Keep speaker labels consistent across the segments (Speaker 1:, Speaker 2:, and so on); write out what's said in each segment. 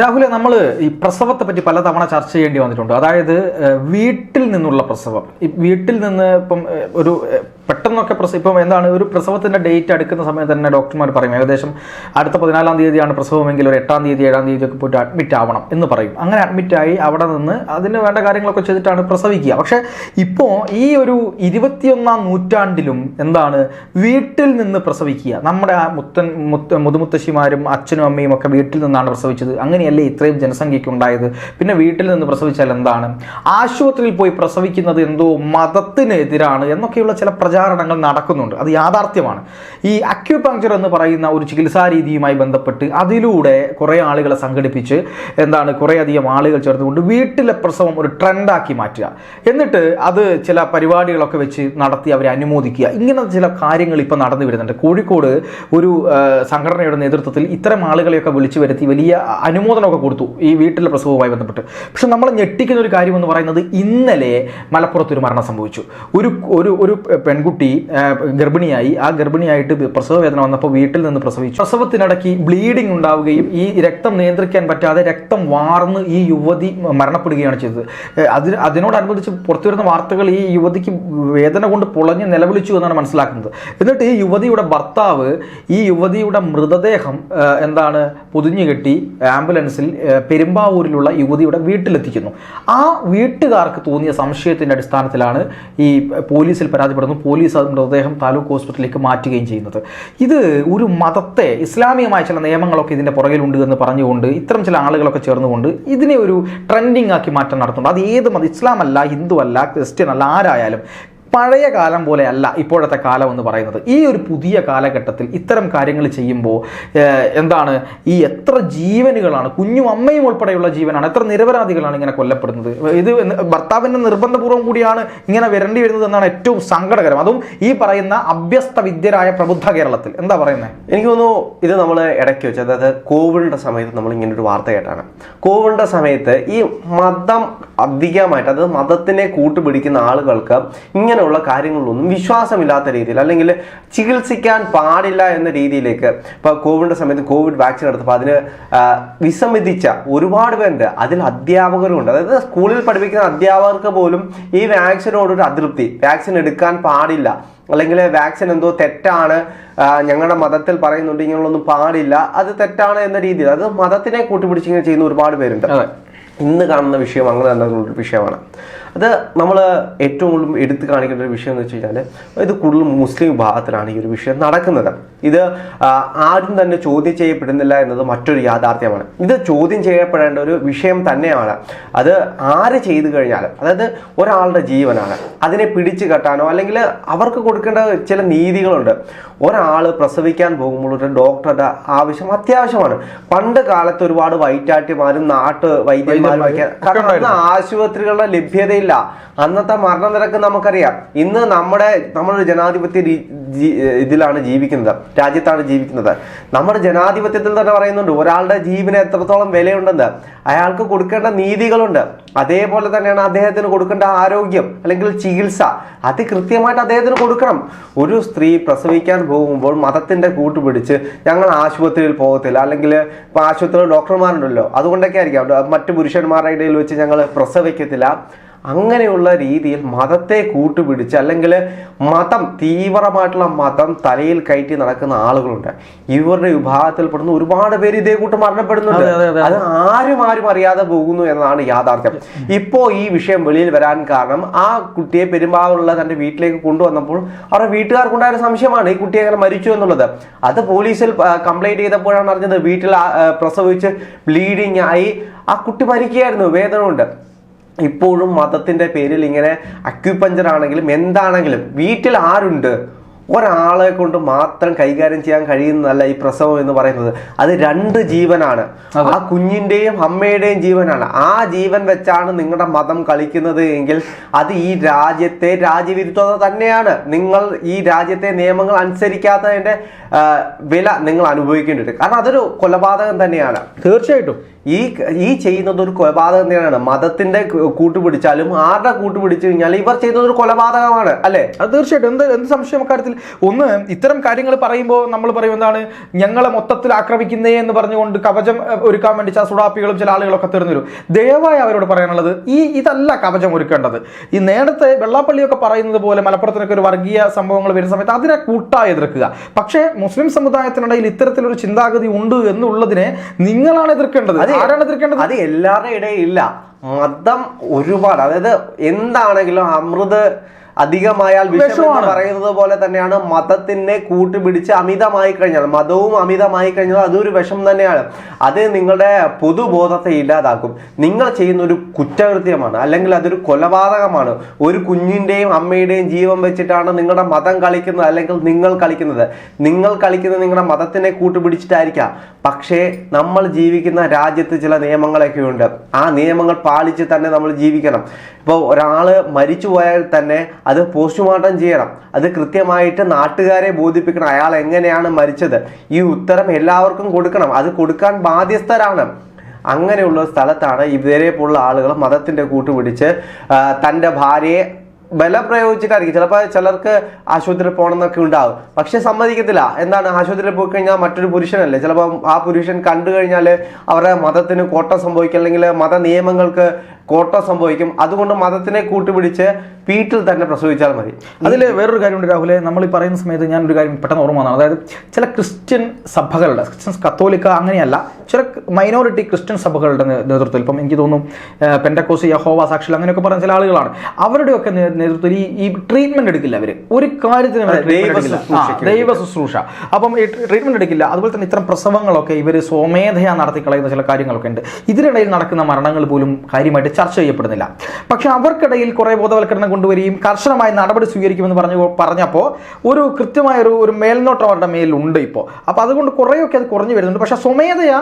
Speaker 1: രാഹുലെ നമ്മൾ ഈ പ്രസവത്തെ പറ്റി പലതവണ ചർച്ച ചെയ്യേണ്ടി വന്നിട്ടുണ്ട്. അതായത് വീട്ടിൽ നിന്നുള്ള പ്രസവം. വീട്ടിൽ നിന്ന് ഇപ്പം ഒരു പെട്ടെന്നൊക്കെ പ്രസവം ഇപ്പം എന്താണ് ഒരു പ്രസവത്തിന്റെ ഡേറ്റ് അടുക്കുന്ന സമയത്ത് തന്നെ ഡോക്ടർമാർ പറയും. ഏകദേശം അടുത്ത പതിനാലാം തീയതിയാണ് പ്രസവമെങ്കിൽ ഒരു എട്ടാം തീയതി ഏഴാം തീയതി ഒക്കെ പോയിട്ട് അഡ്മിറ്റ് ആവണം എന്ന് പറയും. അങ്ങനെ അഡ്മിറ്റ് ആയി അവിടെ നിന്ന് അതിന് വേണ്ട കാര്യങ്ങളൊക്കെ ചെയ്തിട്ടാണ് പ്രസവിക്കുക. പക്ഷേ ഇപ്പോൾ ഈ ഒരു ഇരുപത്തിയൊന്നാം നൂറ്റാണ്ടിലും എന്താണ് വീട്ടിൽ നിന്ന് പ്രസവിക്കുക. നമ്മുടെ ആ മുത്തൻ മുത്ത മുതുമുത്തശ്ശിമാരും അച്ഛനും അമ്മയും ഒക്കെ വീട്ടിൽ നിന്നാണ് പ്രസവിച്ചത്. അങ്ങനെയല്ലേ ഇത്രയും ജനസംഖ്യയ്ക്ക് ഉണ്ടായത്? പിന്നെ വീട്ടിൽ നിന്ന് പ്രസവിച്ചാൽ എന്താണ്? ആശുപത്രിയിൽ പോയി പ്രസവിക്കുന്നത് എന്തോ മതത്തിനെതിരാണ് എന്നൊക്കെയുള്ള ചില പ്രചാരണങ്ങൾ നടക്കുന്നുണ്ട്. അത് യാഥാർത്ഥ്യമാണ്. ഈ അക്യുപങ്ചർ എന്ന് പറയുന്ന ഒരു ചികിത്സാ രീതിയുമായി ബന്ധപ്പെട്ട് അതിലൂടെ കുറേ ആളുകളെ സംഘടിപ്പിച്ച് എന്താണ് കുറേയധികം ആളുകൾ ചേർത്തുകൊണ്ട് വീട്ടിലെ പ്രസവം ഒരു ട്രെൻഡാക്കി മാറ്റുക. എന്നിട്ട് അത് ചില പരിപാടികളൊക്കെ വെച്ച് നടത്തി അവരെ അനുമോദിക്കുക. ഇങ്ങനെ ചില കാര്യങ്ങൾ ഇപ്പോൾ നടന്നു വരുന്നുണ്ട്. കോഴിക്കോട് ഒരു സംഘടനയുടെ നേതൃത്വത്തിൽ ഇത്തരം ആളുകളെയൊക്കെ വിളിച്ചു വരുത്തി വലിയ അനുമോദനമൊക്കെ കൊടുത്തു ഈ വീട്ടിലെ പ്രസവവുമായി ബന്ധപ്പെട്ട്. പക്ഷെ നമ്മൾ ഞെട്ടിക്കുന്ന ഒരു കാര്യം എന്ന് പറയുന്നത് ഇന്നലെ മലപ്പുറത്ത് ഒരു മരണം സംഭവിച്ചു. ഒരു ഒരു ഒരു പെൺകുട്ടി ആ, ഗർഭിണിയായി. ആ ഗർഭിണിയായിട്ട് പ്രസവ വേദന വന്നപ്പോൾ വീട്ടിൽ നിന്ന് പ്രസവിച്ചു. പ്രസവത്തിനിടയ്ക്ക് ബ്ലീഡിംഗ് ഉണ്ടാവുകയും ഈ രക്തം നിയന്ത്രിക്കാൻ പറ്റാതെ രക്തം വാർന്ന് ഈ യുവതി മരണപ്പെടുകയാണ് ചെയ്തത്. അതിന് അതിനോടനുബന്ധിച്ച് പുറത്തു വരുന്ന വാർത്തകൾ ഈ യുവതിക്ക് വേദന കൊണ്ട് പൊളഞ്ഞ് നിലവിളിച്ചു എന്നാണ് മനസ്സിലാക്കുന്നത്. എന്നിട്ട് ഈ യുവതിയുടെ ഭർത്താവ് ഈ യുവതിയുടെ മൃതദേഹം എന്താണ് പൊതിഞ്ഞു കെട്ടി ആംബുലൻസിൽ പെരുമ്പാവൂരിലുള്ള യുവതിയുടെ വീട്ടിലെത്തിക്കുന്നു. ആ വീട്ടുകാർക്ക് തോന്നിയ സംശയത്തിന്റെ അടിസ്ഥാനത്തിലാണ് ഈ പോലീസിൽ പരാതിപ്പെടുന്നു. പോലീസ് മൃതദേഹം താലൂക്ക് ഹോസ്പിറ്റലിലേക്ക് മാറ്റുകയും ചെയ്യുന്നത്. ഇത് ഒരു മതത്തെ ഇസ്ലാമികമായ ചില നിയമങ്ങളൊക്കെ ഇതിന്റെ പുറകിലുണ്ട് എന്ന് പറഞ്ഞുകൊണ്ട് ഇത്തരം ചില ആളുകളൊക്കെ ചേർന്നുകൊണ്ട് ഇതിനെ ഒരു ട്രെൻഡിങ് ആക്കി മാറ്റം നടത്തുന്നുണ്ട്. അത് ഏത് മതം ഇസ്ലാം അല്ല ഹിന്ദു അല്ല ക്രിസ്ത്യൻ അല്ല ആരായാലും പഴയ കാലം പോലെ അല്ല ഇപ്പോഴത്തെ കാലം എന്ന് പറയുന്നത്. ഈ ഒരു പുതിയ കാലഘട്ടത്തിൽ ഇത്തരം കാര്യങ്ങൾ ചെയ്യുമ്പോൾ എന്താണ് ഈ എത്ര ജീവനുകളാണ് കുഞ്ഞും അമ്മയും ഉൾപ്പെടെയുള്ള ജീവനാണ് എത്ര നിരപരാധികളാണ് ഇങ്ങനെ കൊല്ലപ്പെടുന്നത്? ഇത് ഭർത്താവിന്റെ നിർബന്ധപൂർവം കൂടിയാണ് ഇങ്ങനെ വരേണ്ടി വരുന്നത് എന്നാണ് ഏറ്റവും സങ്കടകരം. അതും ഈ പറയുന്ന അഭ്യസ്ത വിദ്യരായ പ്രബുദ്ധ കേരളത്തിൽ. എന്താ പറയുന്നത്
Speaker 2: എനിക്ക് തോന്നുന്നു ഇത് നമ്മൾ ഇടയ്ക്ക് വെച്ച് അതായത് കോവിഡിന്റെ സമയത്ത് നമ്മൾ ഇങ്ങനെ ഒരു വാർത്ത കേട്ടാണ്. കോവിഡിന്റെ സമയത്ത് ഈ മതം അധികമായിട്ട് അതായത് മതത്തിനെ കൂട്ടുപിടിക്കുന്ന ആളുകൾക്ക് ഇങ്ങനെയുള്ള കാര്യങ്ങളിലൊന്നും വിശ്വാസമില്ലാത്ത രീതിയിൽ അല്ലെങ്കിൽ ചികിത്സിക്കാൻ പാടില്ല എന്ന രീതിയിലേക്ക് ഇപ്പൊ കോവിഡിന്റെ സമയത്ത് കോവിഡ് വാക്സിൻ എടുത്തപ്പോൾ അതിന് വിസമ്മതിച്ച ഒരുപാട് പേരുണ്ട്. അതിൽ അധ്യാപകരും ഉണ്ട് അതായത് സ്കൂളിൽ പഠിപ്പിക്കുന്ന അധ്യാപകർക്ക് പോലും ഈ വാക്സിനോടൊരു അതൃപ്തി. വാക്സിൻ എടുക്കാൻ പാടില്ല. അല്ലെങ്കിൽ വാക്സിൻ എന്തോ തെറ്റാണ് ഞങ്ങളുടെ മതത്തിൽ പറയുന്നുണ്ട് ഇങ്ങനെയുള്ളൊന്നും പാടില്ല അത് തെറ്റാണ് എന്ന രീതിയിൽ. അത് മതത്തിനെ കൂട്ടുപിടിച്ച് ഇങ്ങനെ ചെയ്യുന്ന ഒരുപാട് പേരുണ്ട്. ഇന്ന് കാണുന്ന വിഷയം അങ്ങനെ തന്നെ ഒരു വിഷയമാണ്. അത് നമ്മൾ ഏറ്റവും കൂടുതൽ എടുത്തു കാണിക്കേണ്ട ഒരു വിഷയം എന്ന് വെച്ച് കഴിഞ്ഞാൽ ഇത് കൂടുതലും മുസ്ലിം വിഭാഗത്തിലാണ് ഈ ഒരു വിഷയം നടക്കുന്നത്. ഇത് ആരും തന്നെ ചോദ്യം ചെയ്യപ്പെടുന്നില്ല എന്നത് മറ്റൊരു യാഥാർത്ഥ്യമാണ്. ഇത് ചോദ്യം ചെയ്യപ്പെടേണ്ട ഒരു വിഷയം തന്നെയാണ്. അത് ആര് ചെയ്തു കഴിഞ്ഞാലും അതായത് ഒരാളുടെ ജീവനാണ്. അതിനെ പിടിച്ചു കെട്ടാനോ അല്ലെങ്കിൽ അവർക്ക് കൊടുക്കേണ്ട ചില നീതികളുണ്ട്. ഒരാൾ പ്രസവിക്കാൻ പോകുമ്പോൾ ഒരു ഡോക്ടറുടെ ആവശ്യം അത്യാവശ്യമാണ്. പണ്ട് കാലത്ത് ഒരുപാട് വൈറ്റാട്ടിമാരും നാട്ട് വൈദ്യന്മാരും ഒക്കെ കാരണം അന്ന് ആശുപത്രികളുടെ ലഭ്യതയില്ല. അന്നത്തെ മരണനിരക്ക് നമുക്കറിയാം. ഇന്ന് നമ്മുടെ നമ്മളൊരു ജനാധിപത്യ ഇതിലാണ് ജീവിക്കുന്നത്. രാജ്യത്താണ് ജീവിക്കുന്നത്. നമ്മുടെ ജനാധിപത്യത്തിൽ തന്നെ പറയുന്നുണ്ട് ഒരാളുടെ ജീവന് എത്രത്തോളം വിലയുണ്ടെന്ന്. അയാൾക്ക് കൊടുക്കേണ്ട നീതികളുണ്ട്. അതേപോലെ തന്നെയാണ് അദ്ദേഹത്തിന് കൊടുക്കേണ്ട ആരോഗ്യം അല്ലെങ്കിൽ ചികിത്സ. അത് കൃത്യമായിട്ട് അദ്ദേഹത്തിന് കൊടുക്കണം. ഒരു സ്ത്രീ പ്രസവിക്കാൻ പോകുമ്പോൾ മതത്തിന്റെ കൂട്ടുപിടിച്ച് ഞങ്ങൾ ആശുപത്രിയിൽ പോകത്തില്ല. അല്ലെങ്കിൽ ഇപ്പോൾ ആശുപത്രിയിൽ ഡോക്ടർമാരുണ്ടല്ലോ. അതുകൊണ്ടൊക്കെ ആയിരിക്കാം. മറ്റു പുരുഷന്മാരുടെ ഇടയിൽ വെച്ച് ഞങ്ങൾ പ്രസവിക്കത്തില്ല. അങ്ങനെയുള്ള രീതിയിൽ മതത്തെ കൂട്ടുപിടിച്ച് അല്ലെങ്കിൽ മതം തീവ്രമായിട്ടുള്ള മതം തലയിൽ കയറ്റി നടക്കുന്ന ആളുകളുണ്ട്. ഇവരുടെ വിഭാഗത്തിൽപ്പെടുന്ന ഒരുപാട് പേര് ഇതേ കൂട്ട് മരണപ്പെടുന്നുണ്ട്.
Speaker 1: അതെ,
Speaker 2: ആരും ആരും അറിയാതെ പോകുന്നു എന്നതാണ് യാഥാർത്ഥ്യം. ഇപ്പോൾ ഈ വിഷയം വെളിയിൽ വരാൻ കാരണം ആ കുട്ടിയെ പെരുമ്പാവുള്ള തന്റെ വീട്ടിലേക്ക് കൊണ്ടുവന്നപ്പോൾ അവരുടെ വീട്ടുകാർക്കുണ്ടായ ഒരു സംശയമാണ് ഈ കുട്ടി അങ്ങനെ മരിച്ചു എന്നുള്ളത്. അത് പോലീസിൽ കംപ്ലൈന്റ് ചെയ്തപ്പോഴാണ് അറിഞ്ഞത് വീട്ടിൽ പ്രസവിച്ച് ബ്ലീഡിങ് ആയി ആ കുട്ടി മരിക്കുകയായിരുന്നു വേദന കൊണ്ട് ഇപ്പോഴും മതത്തിന്റെ പേരിൽ ഇങ്ങനെ അക്യുപഞ്ചർ ആണെങ്കിലും എന്താണെങ്കിലും വീട്ടിൽ ആരുണ്ട്? ഒരാളെ കൊണ്ട് മാത്രം കൈകാര്യം ചെയ്യാൻ കഴിയുന്നതല്ല ഈ പ്രസവം എന്ന് പറയുന്നത്. അത് രണ്ട് ജീവനാണ്. ആ കുഞ്ഞിന്റെയും അമ്മയുടെയും ജീവനാണ്. ആ ജീവൻ വെച്ചാണ് നിങ്ങളുടെ മതം കളിക്കുന്നത് എങ്കിൽ അത് ഈ രാജ്യത്തെ രാജ്യവിരുദ്ധത തന്നെയാണ്. നിങ്ങൾ ഈ രാജ്യത്തെ നിയമങ്ങൾ അനുസരിക്കാത്തതിന്റെ വില നിങ്ങൾ അനുഭവിക്കേണ്ടി വരും കാരണം അതൊരു കൊലപാതകം തന്നെയാണ്.
Speaker 1: തീർച്ചയായിട്ടും.
Speaker 2: ഈ ഈ ചെയ്യുന്നത് ഒരു കൊലപാതകം തന്നെയാണ് മതത്തിന്റെ കൂട്ടുപിടിച്ചാലും ആരുടെ കൂട്ടുപിടിച്ചു കഴിഞ്ഞാൽ ഇവർ ചെയ്യുന്നത് ഒരു കൊലപാതകമാണ് അല്ലെ?
Speaker 1: അത് തീർച്ചയായിട്ടും. എന്ത് എന്ത് സംശയം അക്കാര്യത്തിൽ? ഒന്ന് ഇത്തരം കാര്യങ്ങൾ പറയുമ്പോൾ നമ്മൾ പറയും എന്താണ്? ഞങ്ങളെ മൊത്തത്തിൽ ആക്രമിക്കുന്നേ എന്ന് പറഞ്ഞുകൊണ്ട് കവചം ഒരുക്കാൻ വേണ്ടി ചില സുഡാപ്പികളും ചില ആളുകളൊക്കെ തീർന്നു വരും. ദയവായി അവരോട് പറയാനുള്ളത് ഈ ഇതല്ല കവചം ഒരുക്കേണ്ടത്. ഈ നേരത്തെ വെള്ളാപ്പള്ളിയൊക്കെ പറയുന്നത് പോലെ മലപ്പുറത്തിനൊക്കെ ഒരു വർഗീയ സംഭവങ്ങൾ വരുന്ന സമയത്ത് അതിനെ കൂട്ടായി എതിർക്കുക. പക്ഷേ മുസ്ലിം സമുദായത്തിനിടയിൽ ഇത്തരത്തിലൊരു ചിന്താഗതി ഉണ്ട് എന്നുള്ളതിനെ നിങ്ങളാണ് എതിർക്കേണ്ടത്.
Speaker 2: അത് അത് എല്ലാവരുടെ ഇടയിൽ ഇല്ല. മതം ഒരുപാട്. അതായത് എന്താണെങ്കിലും അമൃത് അധികമായാൽ വിഷമം
Speaker 1: വിഷമാണ്.
Speaker 2: പറയുന്നത് പോലെ തന്നെയാണ് മതത്തിനെ കൂട്ടുപിടിച്ച് അമിതമായി കഴിഞ്ഞാൽ മതവും അമിതമായി കഴിഞ്ഞാൽ അതൊരു വിഷം തന്നെയാണ്. അത് നിങ്ങളുടെ പൊതുബോധത്തെ ഇല്ലാതാക്കും. നിങ്ങൾ ചെയ്യുന്ന ഒരു കുറ്റകൃത്യമാണ് അല്ലെങ്കിൽ അതൊരു കൊലപാതകമാണ്. ഒരു കുഞ്ഞിന്റെയും അമ്മയുടെയും ജീവൻ വെച്ചിട്ടാണ് നിങ്ങളുടെ മതം കളിക്കുന്നത് അല്ലെങ്കിൽ നിങ്ങൾ കളിക്കുന്നത്. നിങ്ങൾ കളിക്കുന്നത് നിങ്ങളുടെ മതത്തിനെ കൂട്ടുപിടിച്ചിട്ടായിരിക്കാം. പക്ഷേ നമ്മൾ ജീവിക്കുന്ന രാജ്യത്ത് ചില നിയമങ്ങളൊക്കെ ഉണ്ട് ആ നിയമങ്ങൾ പാലിച്ച് തന്നെ നമ്മൾ ജീവിക്കണം. ഇപ്പോൾ ഒരാൾ മരിച്ചു പോയാൽ തന്നെ അത് പോസ്റ്റ്മോർട്ടം ചെയ്യണം. അത് കൃത്യമായിട്ട് നാട്ടുകാരെ ബോധിപ്പിക്കണം. അയാൾ എങ്ങനെയാണ് മരിച്ചത്? ഈ ഉത്തരം എല്ലാവർക്കും കൊടുക്കണം. അത് കൊടുക്കാൻ ബാധ്യസ്ഥരാണ്. അങ്ങനെയുള്ള സ്ഥലത്താണ് ഇവരെ പോലുള്ള ആളുകൾ മതത്തിന്റെ കൂട്ടുപിടിച്ച് തന്റെ ഭാര്യയെ ബലം പ്രയോഗിച്ചിട്ടായിരിക്കും. ചിലപ്പോൾ ചിലർക്ക് ആശുപത്രിയിൽ പോകണമെന്നൊക്കെ ഉണ്ടാവും. പക്ഷെ സമ്മതിക്കത്തില്ല. എന്താണ്? ആശുപത്രിയിൽ പോയി കഴിഞ്ഞാൽ മറ്റൊരു പുരുഷനല്ലേ? ചിലപ്പോൾ ആ പുരുഷൻ കണ്ടു കഴിഞ്ഞാൽ അവരുടെ മതത്തിന് കോട്ടം സംഭവിക്കുക അല്ലെങ്കിൽ മത നിയമങ്ങൾക്ക് കോട്ടം സംഭവിക്കും. അതുകൊണ്ട് മതത്തിനെ കൂട്ടുപിടിച്ച് വീട്ടിൽ തന്നെ പ്രസവിച്ചാൽ മതി.
Speaker 1: അതിൽ വേറൊരു കാര്യമുണ്ട് രാഹുലെ. നമ്മൾ ഈ പറയുന്ന സമയത്ത് ഞാൻ ഒരു കാര്യം പെട്ടെന്ന് ഓർമ്മ വന്നതാണ്. അതായത് ചില ക്രിസ്ത്യൻ സഭകളുടെ ക്രിസ്ത്യൻ കത്തോലിക്ക അങ്ങനെയല്ല ചില മൈനോറിറ്റി ക്രിസ്ത്യൻ സഭകളുടെ നേതൃത്വത്തിൽ ഇപ്പം എനിക്ക് തോന്നുന്നു പെൻഡക്കോസ് യഹോവ സാക്ഷികൾ അങ്ങനെയൊക്കെ പറഞ്ഞ ചില ആളുകളാണ്. അവരുടെയൊക്കെ നേതൃത്വത്തിൽ ഈ ഈ ട്രീറ്റ്മെന്റ് എടുക്കില്ല അവർ ഒരു കാര്യത്തിന്
Speaker 2: ദൈവ
Speaker 1: ശുശ്രൂഷ. അപ്പം ഈ ട്രീറ്റ്മെന്റ് എടുക്കില്ല. അതുപോലെ തന്നെ ഇത്തരം പ്രസവങ്ങളൊക്കെ ഇവർ സ്വമേധയാ നടത്തി കളയുന്ന ചില കാര്യങ്ങളൊക്കെ ഉണ്ട്. ഇതിനിടയിൽ നടക്കുന്ന മരണങ്ങൾ പോലും കാര്യമായിട്ട് ചർച്ച ചെയ്യപ്പെടുന്നില്ല. പക്ഷെ അവർക്കിടയിൽ കുറെ ബോധവൽക്കരണം കൊണ്ടുവരികയും കർശനമായ നടപടി സ്വീകരിക്കുമെന്ന് പറഞ്ഞു പറഞ്ഞപ്പോൾ ഒരു കൃത്യമായ ഒരു ഒരു മേൽനോട്ടം അവരുടെ മേലുണ്ട് ഇപ്പോൾ അപ്പോൾ അതുകൊണ്ട് കുറേയൊക്കെ അത് കുറഞ്ഞു വരുന്നുണ്ട്. പക്ഷേ സ്വമേധയാ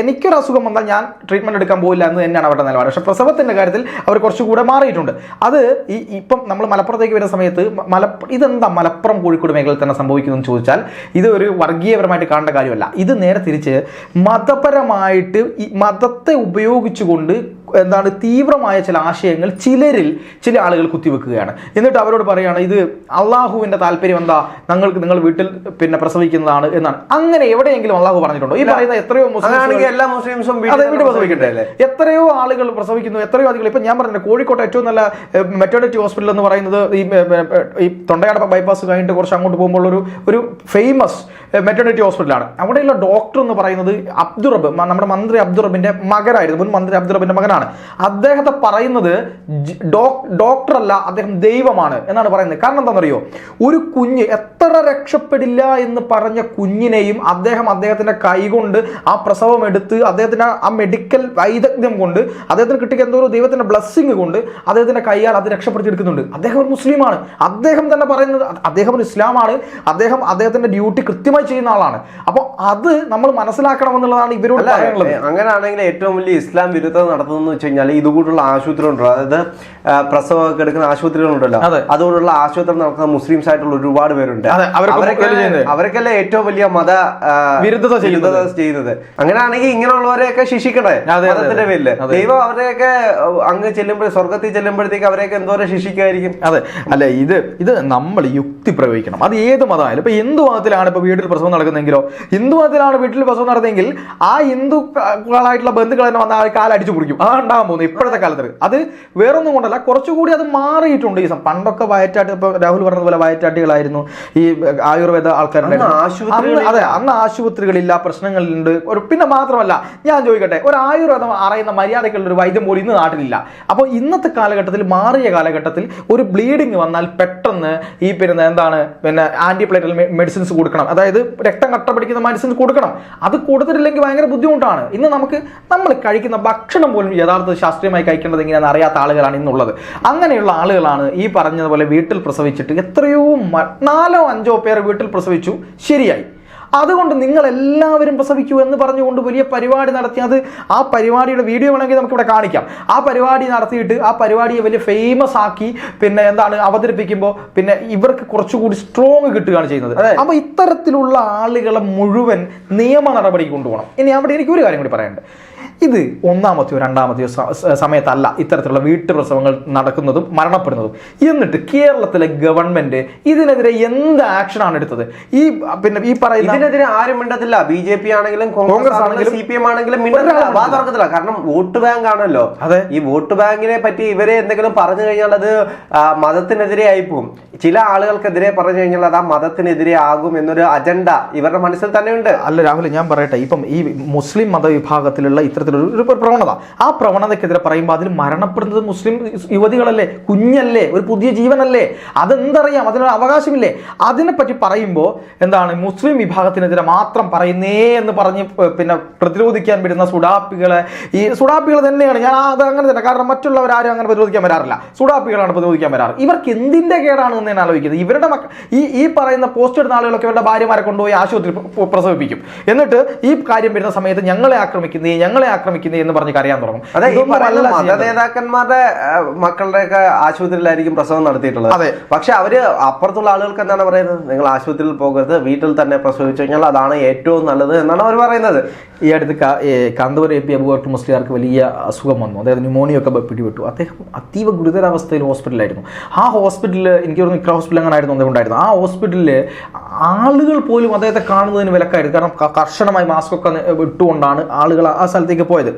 Speaker 1: എനിക്കൊരു അസുഖം വന്നാൽ ഞാൻ ട്രീറ്റ്മെന്റ് എടുക്കാൻ പോയില്ല എന്ന് തന്നെയാണ് അവരുടെ നിലപാട്. പക്ഷേ പ്രസവത്തിന്റെ കാര്യത്തിൽ അവർ കുറച്ചുകൂടെ മാറിയിട്ടുണ്ട്. അത് ഈ ഇപ്പം നമ്മൾ മലപ്പുറത്തേക്ക് വരുന്ന സമയത്ത് മല ഇതെന്താ മലപ്പുറം കോഴിക്കോട് മേഖലയിൽ തന്നെ സംഭവിക്കുന്നു എന്ന് ചോദിച്ചാൽ ഇത് ഒരു വർഗീയപരമായിട്ട് കാണേണ്ട കാര്യമല്ല. ഇത് നേരെ തിരിച്ച് മതപരമായിട്ട് ഈ മതത്തെ ഉപയോഗിച്ചുകൊണ്ട് എന്താണ് തീവ്രമായ ചില ആശയങ്ങൾ ചിലരിൽ ചില ആളുകൾ കുത്തിവെക്കുകയാണ്. എന്നിട്ട് അവരോട് പറയുകയാണ് ഇത് അള്ളാഹുവിന്റെ താല്പര്യം എന്താ? ഞങ്ങൾക്ക് നിങ്ങൾ വീട്ടിൽ പിന്നെ പ്രസവിക്കുന്നതാണ് എന്നാണ്. അങ്ങനെ എവിടെയെങ്കിലും അള്ളാഹു പറഞ്ഞിട്ടുണ്ടോ? ഈ പറയുന്ന എത്രയോ മുസ്ലിം
Speaker 2: എല്ലാ മുസ്ലിംസും വീട്ടിൽ
Speaker 1: പ്രസവിക്കട്ടെ
Speaker 2: അല്ലേ
Speaker 1: എത്രയോ ആളുകൾ പ്രസവിക്കുന്നു എത്രയോ ആളുകൾ ഇപ്പം ഞാൻ പറഞ്ഞില്ല കോഴിക്കോട്ടെ ഏറ്റവും നല്ല മെറ്റേണിറ്റി ഹോസ്പിറ്റൽ എന്ന് പറയുന്നത് ഈ ഈ തൊണ്ടയാട് ബൈപ്പാസ് കഴിഞ്ഞിട്ട് കുറച്ച് അങ്ങോട്ട് പോകുമ്പോൾ ഒരു ഒരു ഫേമസ് മെറ്റേണിറ്റി ഹോസ്പിറ്റലാണ് അവിടെയുള്ള ഡോക്ടർ എന്ന് പറയുന്നത് അബ്ദുറബ് നമ്മുടെ മന്ത്രി അബ്ദുറബിന്റെ മകനായിരുന്നു മുൻ മന്ത്രി അബ്ദുറബിന്റെ മകനാണ്. അദ്ദേഹത്തെ പറയുന്നത് ഡോക്ടർ അല്ല അദ്ദേഹം ദൈവമാണ് എന്നാണ് പറയുന്നത്. കാരണം എന്താണെന്നറിയോ? ഒരു കുഞ്ഞ് എത്ര രക്ഷപ്പെടില്ല എന്ന് പറഞ്ഞ കുഞ്ഞിനെയും അദ്ദേഹം അദ്ദേഹത്തിന്റെ കൈകൊണ്ട് ആ പ്രസവം എടുത്ത് അദ്ദേഹത്തിന്റെ ആ മെഡിക്കൽ വൈദഗ്ധ്യം കൊണ്ട് അദ്ദേഹത്തിന് കിട്ടിയ എന്തോ ഒരു ദൈവത്തിന്റെ ബ്ലസ്സിങ് കൊണ്ട് അദ്ദേഹത്തിന്റെ കൈയാൽ അത് രക്ഷപ്പെടുത്തിയെടുക്കുന്നുണ്ട്. അദ്ദേഹം ഒരു മുസ്ലിമാണ്. അദ്ദേഹം തന്നെ പറയുന്നത് അദ്ദേഹം ഒരു ഇസ്ലാമാണ്. അദ്ദേഹം അദ്ദേഹത്തിന്റെ ഡ്യൂട്ടി കൃത്യമായി ചെയ്യുന്ന ആളാണ്. അപ്പോൾ അത് നമ്മൾ മനസ്സിലാക്കണമെന്നുള്ളതാണ് ഇവരോട്
Speaker 2: അങ്ങനെയാണെങ്കിൽ ഏറ്റവും വലിയ ഇസ്ലാം വിരുദ്ധത വെച്ച് കഴിഞ്ഞാൽ ഇതുകൂട്ടുള്ള ആശുപത്രി ഉണ്ടല്ലോ അതായത് പ്രസവമൊക്കെ എടുക്കുന്ന ആശുപത്രികളുണ്ടല്ലോ.
Speaker 1: അതെ.
Speaker 2: അതുകൊണ്ടുള്ള ആശുപത്രി നടക്കുന്ന മുസ്ലിംസ് ആയിട്ടുള്ള ഒരുപാട് പേരുണ്ട്. അവരൊക്കെയല്ലേ ഏറ്റവും വലിയ മത
Speaker 1: വിരുദ്ധത ചെയ്യുന്നത്.
Speaker 2: അങ്ങനെയാണെങ്കിൽ ഇങ്ങനെയുള്ളവരെയൊക്കെ ശിക്ഷിക്കണേ. മതത്തിന്റെ
Speaker 1: പേരിൽ.
Speaker 2: ദൈവം അവരെയൊക്കെ അങ്ങ് ചെല്ലുമ്പോൾ സ്വർഗത്തിൽ ചെല്ലുമ്പോഴത്തേക്ക് അവരെയൊക്കെ എന്തോരം ശിക്ഷിക്കുമായിരിക്കും?
Speaker 1: അതെ. അല്ല ഇത് ഇത് നമ്മൾ യുക്തി പ്രയോഗിക്കണം. അത് ഏത് മതമായാലും. ഇപ്പൊ ഹിന്ദു മതത്തിലാണ് ഇപ്പൊ വീട്ടിൽ പ്രസവം നടക്കുന്നതെങ്കിലോ ഹിന്ദു മതത്തിലാണ് വീട്ടിൽ പ്രസവം നടന്നതെങ്കിൽ ആ ഹിന്ദുക്കളായിട്ടുള്ള ബന്ധുക്കൾ തന്നെ വന്ന ആൾ കാലടിച്ചു പിടിക്കും അതാണ് ഉണ്ടാകാൻ പോകുന്നത് ഇപ്പോഴത്തെ കാലത്ത്. അത് വേറൊന്നും കൊണ്ടല്ല കുറച്ചുകൂടി അത് മാറിയിട്ടുണ്ട് ഈ സം- പണ്ടൊക്കെ വയറ്റാട്ട് ഇപ്പൊ രാഹുൽ പറഞ്ഞതുപോലെ വയറ്റാട്ടികളായിരുന്നു. ഈ ആയുർവേദ ആൾക്കാരുണ്ടായിരുന്നു. അതെ അന്ന് ആശുപത്രികളില്ല പ്രശ്നങ്ങളുണ്ട് ഒരു പിന്നെ മാത്രമല്ല ഞാൻ ചോദിക്കട്ടെ ഒരു ആയുർവേദം അറിയുന്ന മര്യാദയ്ക്കുള്ള ഒരു വൈദ്യം പോലും ഇന്ന് നാട്ടിലില്ല. അപ്പോൾ ഇന്നത്തെ കാലഘട്ടത്തിൽ മാറിയ കാലഘട്ടത്തിൽ ഒരു ബ്ലീഡിങ് വന്നാൽ പെട്ടെന്ന് ഈ പിന്നെ എന്താണ് പിന്നെ ആന്റിപ്ലേറ്റൽ മെഡിസിൻസ് കൊടുക്കണം. അതായത് രക്തം കട്ട പിടിക്കുന്ന മെഡിസിൻസ് കൊടുക്കണം. അത് കൊടുത്തിട്ടില്ലെങ്കിൽ ഭയങ്കര ബുദ്ധിമുട്ടാണ്. ഇന്ന് നമുക്ക് നമ്മൾ കഴിക്കുന്ന ഭക്ഷണം പോലും യഥാർത്ഥ ശാസ്ത്രീയമായി കഴിക്കേണ്ടത് എങ്ങനെയാണെന്ന് അറിയാത്ത ആളുകളാണ് ഇന്നുള്ളത്. അങ്ങനെയുള്ള ആളുകളാണ് ഈ പറഞ്ഞതുപോലെ വീട്ടിൽ പ്രസവിച്ചിട്ട് എത്രയോ നാലോ അഞ്ചോ പേർ വീട്ടിൽ പ്രസവിച്ചു. ശരിയായി. അതുകൊണ്ട് നിങ്ങൾ എല്ലാവരും പ്രസവിക്കൂ എന്ന് പറഞ്ഞുകൊണ്ട് വലിയ പരിപാടി നടത്തി. അത് ആ പരിപാടിയുടെ വീഡിയോ വേണമെങ്കിൽ നമുക്കിവിടെ കാണിക്കാം. ആ പരിപാടി നടത്തിയിട്ട് ആ പരിപാടിയെ വലിയ ഫേമസ് ആക്കി പിന്നെ എന്താണ് അവതരിപ്പിക്കുമ്പോൾ പിന്നെ ഇവർക്ക് കുറച്ചുകൂടി സ്ട്രോങ് കിട്ടുകയാണ് ചെയ്യുന്നത്.
Speaker 2: അപ്പോൾ
Speaker 1: അപ്പൊ ഇത്തരത്തിലുള്ള ആളുകളെ മുഴുവൻ നിയമ നടപടി കൊണ്ടുപോകണം. ഇനി അവിടെ എനിക്ക് ഒരു കാര്യം കൂടി പറയാനുണ്ട്. ഇത് ഒന്നാമത്തെയോ രണ്ടാമത്തെയോ സമയത്തല്ല ഇത്തരത്തിലുള്ള വീട്ടുപ്രസവങ്ങൾ നടക്കുന്നതും മരണപ്പെടുന്നതും. എന്നിട്ട് കേരളത്തിലെ ഗവൺമെന്റ് ഇതിനെതിരെ എന്ത് ആണ് എടുത്തത്? ഈ പിന്നെ ഈ പറയുന്ന
Speaker 2: ഇതിനെതിരെ ആരും മിണ്ടത്തില്ല. ബി ജെ പി ആണെങ്കിലും
Speaker 1: കോൺഗ്രസ്
Speaker 2: ആണെങ്കിലും സി പി എം ആണെങ്കിലും തുറക്കത്തില്ല കാരണം വോട്ട് ബാങ്ക് ആണല്ലോ.
Speaker 1: അതെ.
Speaker 2: ഈ വോട്ട് ബാങ്കിനെ പറ്റി ഇവരെ എന്തെങ്കിലും പറഞ്ഞു കഴിഞ്ഞാൽ അത് മതത്തിനെതിരെ ആയി പോകും ചില ആളുകൾക്കെതിരെ പറഞ്ഞു കഴിഞ്ഞാൽ അത് ആ മതത്തിനെതിരെ ആകും എന്നൊരു അജണ്ട ഇവരുടെ മനസ്സിൽ തന്നെയുണ്ട്.
Speaker 1: അല്ല രാഹുൽ ഞാൻ പറയട്ടെ. ഇപ്പം ഈ മുസ്ലിം മതവിഭാഗത്തിലുള്ള ഇത്തരത്തിലൊരു ഒരു പ്രവണത. ആ പ്രവണതയ്ക്കെതിരെ പറയുമ്പോൾ അതിൽ മരണപ്പെടുന്നത് മുസ്ലിം യുവതികളല്ലേ? കുഞ്ഞല്ലേ? ഒരു പുതിയ ജീവനല്ലേ? അതെന്തറിയാം? അതിനൊരു അവകാശമില്ലേ? അതിനെപ്പറ്റി പറയുമ്പോൾ എന്താണ് മുസ്ലിം വിഭാഗത്തിനെതിരെ മാത്രം പറയുന്നേ എന്ന് പറഞ്ഞ് പിന്നെ പ്രതിരോധിക്കാൻ വിടുന്ന സുഡാപ്പികളെ ഈ സുഡാപ്പികൾ തന്നെയാണ്. ഞാൻ അത് അങ്ങനെ തന്നെ. കാരണം മറ്റുള്ളവരാരും അങ്ങനെ പ്രതിരോധിക്കാൻ വരാറില്ല. സുഡാപ്പികളാണ് പ്രതിരോധിക്കാൻ വരാറ്. ഇവർക്ക് എന്തിന്റെ കേടാണ് ഞാൻ ആലോചിക്കുന്നത്. ഇവരുടെ മക്ക ഈ ഈ പറയുന്ന പോസ്റ്റ് ഇടുന്ന ആളുകളൊക്കെ ഇവരുടെ ഭാര്യമാരെ കൊണ്ടുപോയി ആശുപത്രി പ്രസവിപ്പിക്കും. എന്നിട്ട് ഈ കാര്യം വരുന്ന സമയത്ത് ഞങ്ങളെ ആക്രമിക്കുന്നേ ഞങ്ങളെ ആക്രമിക്കുന്നേ എന്ന് പറഞ്ഞ് കരയാൻ തുടങ്ങും.
Speaker 2: അതെ മത നേതാക്കന്മാരുടെ മക്കളുടെയൊക്കെ ആശുപത്രിയിലായിരിക്കും പ്രസവം നടത്തിയിട്ടുള്ളത്.
Speaker 1: അതെ.
Speaker 2: പക്ഷെ അവർ അപ്പുറത്തുള്ള ആളുകൾക്ക് എന്താണ് പറയുന്നത്? നിങ്ങൾ ആശുപത്രിയിൽ പോകരുത് വീട്ടിൽ തന്നെ പ്രസവിച്ചു കഴിഞ്ഞാൽ അതാണ് ഏറ്റവും നല്ലത് എന്നാണ് അവർ പറയുന്നത്.
Speaker 1: ഈ അടുത്ത് കാന്തപുരം എ പി അബുബക്കർ മുസ്ലിയാർക്ക് വലിയ അസുഖം വന്നു. അതായത് ന്യൂമോണിയ ഒക്കെ പിടിപെട്ടു. അദ്ദേഹം അതീവ ഗുരുതരാവസ്ഥയിൽ ഹോസ്പിറ്റലിലായിരുന്നു ആ ഹോസ്പിറ്റലിൽ എനിക്ക് തോന്നുന്നു ഇക്ര ഹോസ്പിറ്റൽ അങ്ങനെ ആയിരുന്നു അദ്ദേഹം ഉണ്ടായിരുന്നു ആ ഹോസ്പിറ്റലിൽ ആളുകൾ പോലും അദ്ദേഹത്തെ കാണുന്നതിന് വിലക്കായിരുന്നു. കാരണം കർശനമായി മാസ്ക് ഒക്കെ ഇട്ടുകൊണ്ടാണ് ആളുകൾ ആ സ്ഥലത്തേക്ക് പോയത്.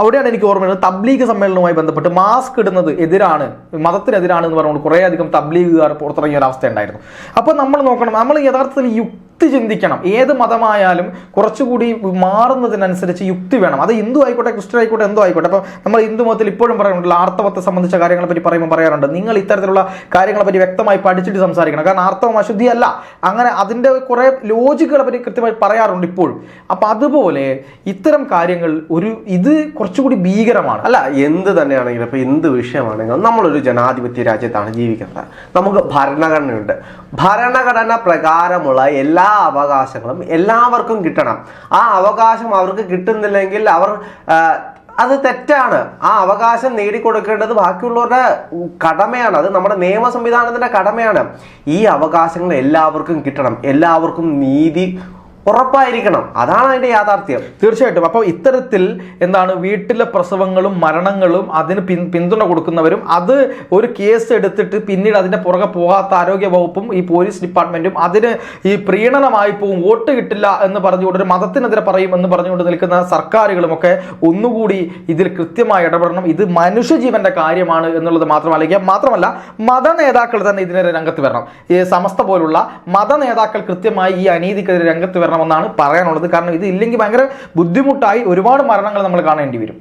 Speaker 1: അവിടെയാണ് എനിക്ക് ഓർമ്മയുള്ളത് തബ്ലീഗ് സമ്മേളനവുമായി ബന്ധപ്പെട്ട് മാസ്ക് ഇടുന്നത് എതിരാണ് മതത്തിനെതിരാണ് എന്ന് പറഞ്ഞുകൊണ്ട് കുറേയധികം തബ്ലീഗുകാർ പുറത്തിറങ്ങിയ ഒരു അവസ്ഥ ഉണ്ടായിരുന്നു അപ്പോൾ നമ്മൾ നോക്കണം. നമ്മൾ യഥാർത്ഥത്തിൽ യുക്തി ചിന്തിക്കണം. ഏത് മതമായാലും കുറച്ചുകൂടി മാറുന്നതിനനുസരിച്ച് യുക്തി വേണം. അത് ഹിന്ദു ആയിക്കോട്ടെ ക്രിസ്ത്യൻ ആയിക്കോട്ടെ എന്തോ ആയിക്കോട്ടെ. അപ്പോൾ നമ്മൾ ഹിന്ദു മതത്തിൽ ഇപ്പോഴും പറയുന്നുണ്ടല്ലോ ആർത്തവത്തെ സംബന്ധിച്ച കാര്യങ്ങളെ പറ്റി പറയുമ്പോൾ പറയാറുണ്ട്. നിങ്ങൾ ഇത്തരത്തിലുള്ള കാര്യങ്ങളെ പറ്റി വ്യക്തമായി പഠിച്ചിട്ട് സംസാരിക്കണം. കാരണം ആർത്തവം അശുദ്ധിയല്ല. അങ്ങനെ അതിന്റെ കുറേ ലോജിക്കുകളെ പറ്റി കൃത്യമായി പറയാറുണ്ട് ഇപ്പോഴും. അപ്പം അതുപോലെ ഇത്തരം കാര്യങ്ങൾ ഒരു ഇത് കുറച്ചുകൂടി ഭീകരമാണ്.
Speaker 2: അല്ല എന്ത് തന്നെയാണെങ്കിലും ഇപ്പൊ എന്ത് വിഷയമാണെങ്കിലും നമ്മളൊരു ജനാധിപത്യ രാജ്യത്താണ് ജീവിക്കുന്നത്. നമുക്ക് ഭരണഘടനയുണ്ട്. ഭരണഘടന പ്രകാരമുള്ള എല്ലാ അവകാശങ്ങളും എല്ലാവർക്കും കിട്ടണം. ആ അവകാശം അവർക്ക് കിട്ടുന്നില്ലെങ്കിൽ അവർ അത് തെറ്റാണ്. ആ അവകാശം നേടിക്കൊടുക്കേണ്ടത് ബാക്കിയുള്ളവരുടെ കടമയാണ്. അത് നമ്മുടെ നിയമ സംവിധാനത്തിന്റെ കടമയാണ്. ഈ അവകാശങ്ങൾ എല്ലാവർക്കും കിട്ടണം. എല്ലാവർക്കും നീതി ഉറപ്പായിരിക്കണം. അതാണ് അതിന്റെ യാഥാർത്ഥ്യം.
Speaker 1: തീർച്ചയായിട്ടും. അപ്പോൾ ഇത്തരത്തിൽ എന്താണ് വീട്ടിലെ പ്രസവങ്ങളും മരണങ്ങളും അതിന് പിൻ പിന്തുണ കൊടുക്കുന്നവരും അത് ഒരു കേസ് എടുത്തിട്ട് പിന്നീട് അതിന്റെ പുറകെ പോകാത്ത ആരോഗ്യ വകുപ്പും ഈ പോലീസ് ഡിപ്പാർട്ട്മെന്റും അതിന് ഈ പ്രീണനമായി പോവും വോട്ട് കിട്ടില്ല എന്ന് പറഞ്ഞുകൊണ്ട് ഒരു മതത്തിനെതിരെ പറയും എന്ന് പറഞ്ഞുകൊണ്ട് നിൽക്കുന്ന സർക്കാരുകളുമൊക്കെ ഒന്നുകൂടി ഇതിൽ കൃത്യമായി ഇടപെടണം. ഇത് മനുഷ്യജീവന്റെ കാര്യമാണ് എന്നുള്ളത് മാത്രമല്ല മാത്രമല്ല മത നേതാക്കൾ തന്നെ ഇതിനെതിരെ രംഗത്ത് വരണം. ഈ സമസ്ത പോലുള്ള മത നേതാക്കൾ കൃത്യമായി ഈ അനീതിക്കെതിരെ രംഗത്ത് വരണമെന്നാണ് പറയാനുള്ളത്. കാരണം ഇത് ഇല്ലെങ്കിൽ ഭയങ്കര ബുദ്ധിമുട്ടായി ഒരുപാട് മരണങ്ങൾ നമ്മൾ കാണേണ്ടി വരും.